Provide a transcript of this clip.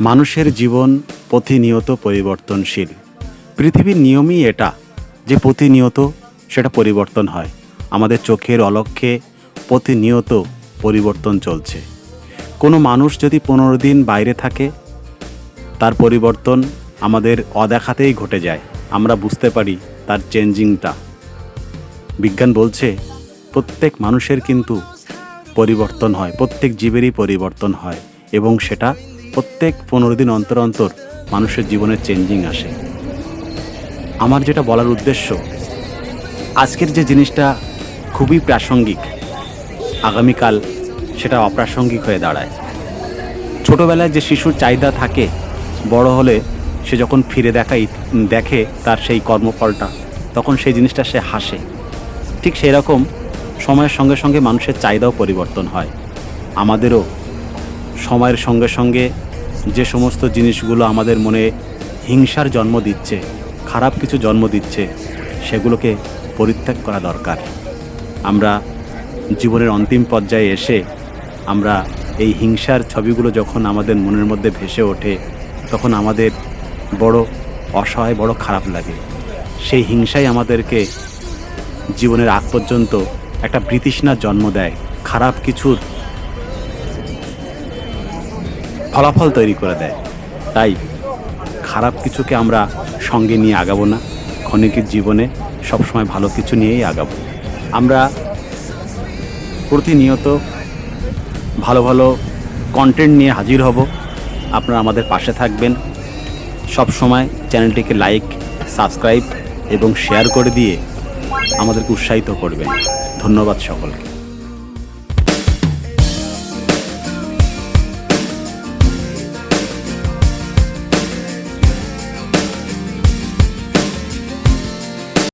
মানুষের জীবন প্রতিনিয়ত পরিবর্তনশীল। পৃথিবীর নিয়মই এটা যে প্রতিনিয়ত সেটা পরিবর্তন হয়। আমাদের চোখের অলক্ষ্যে প্রতিনিয়ত পরিবর্তন চলছে। কোনো মানুষ যদি পনেরো দিন বাইরে থাকে, তার পরিবর্তন আমাদের অদেখাতেই ঘটে যায়। আমরা বুঝতে পারি তার চেঞ্জিংটা। বিজ্ঞান বলছে, প্রত্যেক মানুষের কিন্তু পরিবর্তন হয়, প্রত্যেক জীবেরই পরিবর্তন হয় এবং সেটা প্রত্যেক পনেরো দিন অন্তর অন্তর মানুষের জীবনে চেঞ্জিং আসে। আমার যেটা বলার উদ্দেশ্য, আজকের যে জিনিসটা খুবই প্রাসঙ্গিক, আগামীকাল সেটা অপ্রাসঙ্গিক হয়ে দাঁড়ায়। ছোটোবেলায় যে শিশুর চাহিদা থাকে, বড় হলে সে যখন ফিরে দেখাই, দেখে তার সেই কর্মফলটা, তখন সেই জিনিসটা সে হাসে। ঠিক সেই রকম সময়ের সঙ্গে সঙ্গে মানুষের চাহিদাও পরিবর্তন হয়। আমাদেরও সময়ের সঙ্গে সঙ্গে যে সমস্ত জিনিসগুলো আমাদের মনে হিংসার জন্ম দিচ্ছে, খারাপ কিছু জন্ম দিচ্ছে, সেগুলোকে পরিত্যাগ করা দরকার। আমরা জীবনের অন্তিম পর্যায়ে এসে আমরা এই হিংসার ছবিগুলো যখন আমাদের মনের মধ্যে ভেসে ওঠে, তখন আমাদের বড় অসহায়, বড় খারাপ লাগে। সেই হিংসাই আমাদেরকে জীবনের আগ পর্যন্ত একটা বৃতৃষ্ণার জন্ম দেয়। খারাপ কিছুর ফলাফল তৈরি করে দেয়। তাই খারাপ কিছুকে আমরা সঙ্গে নিয়ে আগাবো না। ক্ষণিকের জীবনে সবসময় ভালো কিছু নিয়েই আগাবো। আমরা প্রতিনিয়ত ভালো ভালো কন্টেন্ট নিয়ে হাজির হব। আপনারা আমাদের পাশে থাকবেন। সব সময় চ্যানেলটিকে লাইক সাবস্ক্রাইব এবং শেয়ার করে দিয়ে আমাদেরকে উৎসাহিত করবেন। ধন্যবাদ সকলকে।